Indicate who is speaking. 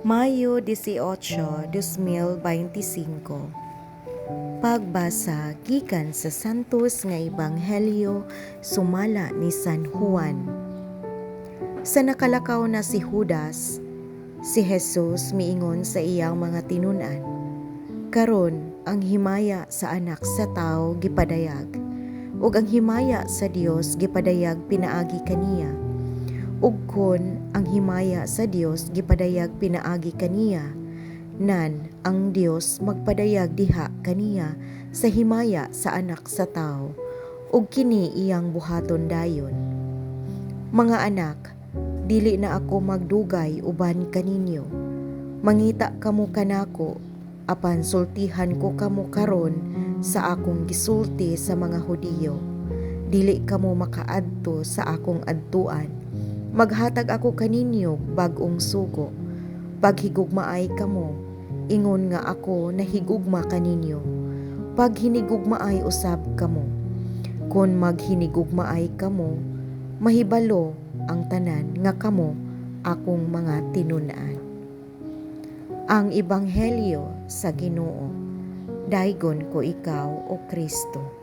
Speaker 1: Mayo 18, 2025 Pagbasa gikan sa Santos nga Ebanghelyo sumala ni San Juan. Sa nakalakaw na si Judas, si Jesus miingon sa iyang mga tinunan. Karon ang himaya sa anak sa tao gipadayag, ug ang himaya sa Dios gipadayag pinaagi kaniya. Ug kon ang himaya sa Dios gipadayag pinaagi kaniya, nan ang Dios magpadayag diha kaniya sa himaya sa anak sa tao, ug kini iyang buhaton dayon. Mga anak, dili na ako magdugay uban kaninyo. Mangita kamo kanako, apan sultihan ko kamo karon sa akong gisulti sa mga Hudiyo. Dili kamo makaadto sa akong adtuan. Maghatag ako kaninyo bag-ong sugo. Paghigugmaay kamo, ingon nga ako nahigugma kaninyo. Pag hinigugmaay usab kamo. Kung maghinigugmaay kamo, mahibalo ang tanan nga kamo akong mga tinunan. Ang Ebanghelyo sa Ginoo. Daigon ko ikaw o Kristo.